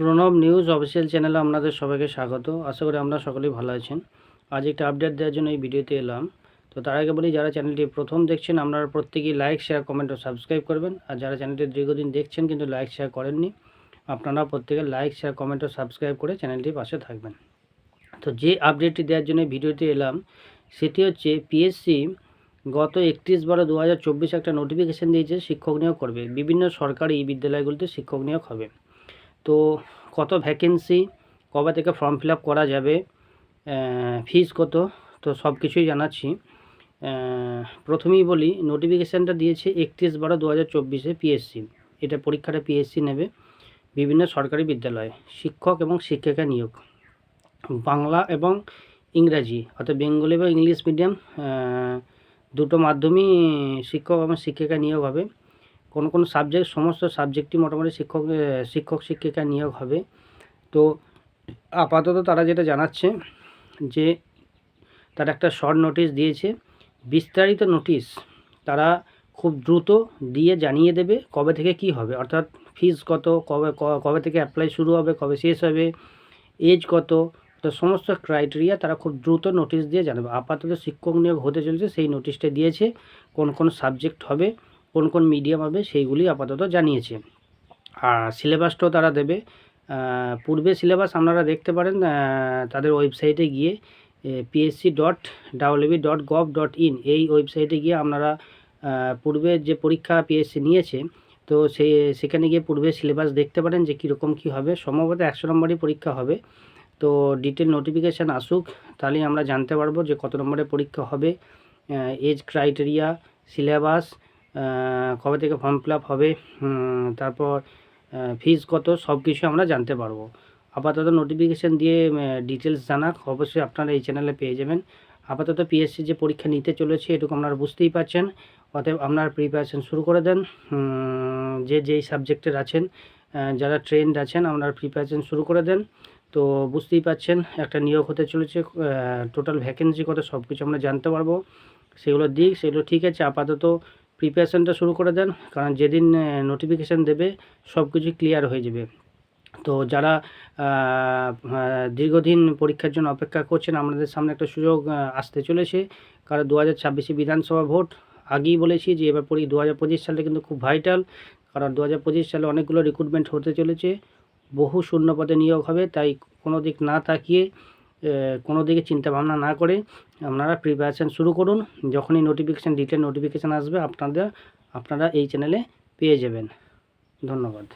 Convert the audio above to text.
Pranab news official চ্যানেলে আপনাদের সবাইকে স্বাগত। আশা করি আপনারা সকলেই ভালো আছেন। আজ একটা আপডেট দেওয়ার জন্য এই ভিডিওতে এলাম। তো তার আগে বলি, যারা চ্যানেলটি প্রথম দেখছেন, আপনারা প্রত্যেকেই লাইক শেয়ার কমেন্ট ও সাবস্ক্রাইব করবেন। আর যারা চ্যানেলটি দীর্ঘদিন দেখছেন কিন্তু লাইক শেয়ার করেননি, আপনারা প্রত্যেকে লাইক শেয়ার কমেন্ট ও সাবস্ক্রাইব করে চ্যানেলটির পাশে থাকবেন। তো যে আপডেটটি দেওয়ার জন্য এই ভিডিওতে এলাম, সেটি হচ্ছে পিএসসি গত একত্রিশ বারো দু একটা নোটিফিকেশান দিয়েছে, শিক্ষক নিয়োগ করবে। বিভিন্ন সরকারি বিদ্যালয়গুলিতে শিক্ষক নিয়োগ হবে। তো কত ভ্যাকেন্সি কবে থেকে ফর্ম ফিল করা যাবে ফিস কত, তো সব কিছুই জানাচ্ছি। প্রথমেই বলি নোটিফিকেশানটা দিয়েছে একত্রিশ বারো দু হাজার চব্বিশে পিএসসি এটা পরীক্ষাটা পিএসসি নেবে বিভিন্ন সরকারি বিদ্যালয়ে, শিক্ষক এবং শিক্ষিকা নিয়োগ। বাংলা এবং ইংরাজি, অর্থাৎ বেঙ্গলি বা ইংলিশ মিডিয়াম দুটো মাধ্যমেই শিক্ষক এবং শিক্ষিকা নিয়োগ হবে। কোন কোন সাবজেক্ট সমস্ত সাবজেক্টই মোটামুটি শিক্ষক শিক্ষক, শিক্ষিকা নিয়োগ হবে। তো আপাতত তারা যেটা জানাচ্ছে যে তারা একটা শর্ট নোটিশ দিয়েছে। বিস্তারিত নোটিশ তারা খুব দ্রুত দিয়ে জানিয়ে দেবে কবে থেকে কি হবে। অর্থাৎ ফিস কত, কবে কবে থেকে অ্যাপ্লাই শুরু হবে, কবে শেষ হবে এজ কত, তো সমস্ত ক্রাইটেরিয়া তারা খুব দ্রুত নোটিশ দিয়ে জানাবে। আপাতত শিক্ষক নিয়োগ হতে চলেছে, সেই নোটিশটা দিয়েছে। কোন কোন সাবজেক্ট হবে কোন কোন মিডিয়াম হবে সেইগুলি আপাতত জানিয়েছে। আর সিলেবাসটাও তারা দেবে। পূর্বে সিলেবাস আপনারা দেখতে পারেন তাদের ওয়েবসাইটে গিয়ে PSC dot WB dot gov dot in এই ওয়েবসাইটে গিয়ে আপনারা পূর্বে যে পরীক্ষা পিএসসি নিয়েছে, তো সে, সেখানে গিয়ে পূর্বে সিলেবাস দেখতে পারেন যে কীরকম কী হবে। সম্ভবত একশো নম্বরই পরীক্ষা হবে। তো ডিটেল নোটিফিকেশান আসুক, তাহলেই আমরা জানতে পারব যে কত নম্বরের পরীক্ষা হবে এজ ক্রাইটেরিয়া সিলেবাস কবে থেকে ফর্ম ফিল আপ হবে তারপর ফিস কত, সব কিছু আমরা জানতে পারব। আপাতত নোটিফিকেশান দিয়ে ডিটেলস জানাক, অবশ্যই আপনারা এই চ্যানেলে পেয়ে যাবেন। আপাতত পিএসসি যে পরীক্ষা নিতে চলেছে, এটুকু আপনারা বুঝতেই পারছেন। অতএব আপনারা প্রিপারেশন শুরু করে দেন। যে যেই সাবজেক্টের আছেন যারা ট্রেন্ড আছেন, আপনারা প্রিপারেশন শুরু করে দেন। তো বুঝতেই পাচ্ছেন একটা নিয়োগ হতে চলেছে টোটাল ভ্যাকেন্সি কত সব কিছু আমরা জানতে পারব। সেগুলো দিক, সেগুলো ঠিক আছে। আপাতত প্রিপারেশনটা শুরু করে দেন, কারণ যেদিন নোটিফিকেশান দেবে সব কিছু ক্লিয়ার হয়ে যাবে। তো যারা দীর্ঘদিন পরীক্ষার জন্য অপেক্ষা করছেন, আমাদের সামনে একটা সুযোগ আসতে চলেছে। কারণ দু হাজার ছাব্বিশে বিধানসভা ভোট, আগেই বলেছি যে এবার পরি, দু হাজার পঁচিশ সালে কিন্তু খুব ভাইটাল কারণ দু হাজার পঁচিশ সালে অনেকগুলো রিক্রুটমেন্ট হতে চলেছে। বহু শূন্য পদে নিয়োগ হবে, তাই কোনো দিক না তাকিয়ে কোনো দিকে চিন্তা ভাবনা না করে আপনারা প্রিপারেশান শুরু করুন। যখনই নোটিফিকেশান ডিটেল নোটিফিকেশান আসবে, আপনাদের, আপনারা এই চ্যানেলে পেয়ে যাবেন। ধন্যবাদ।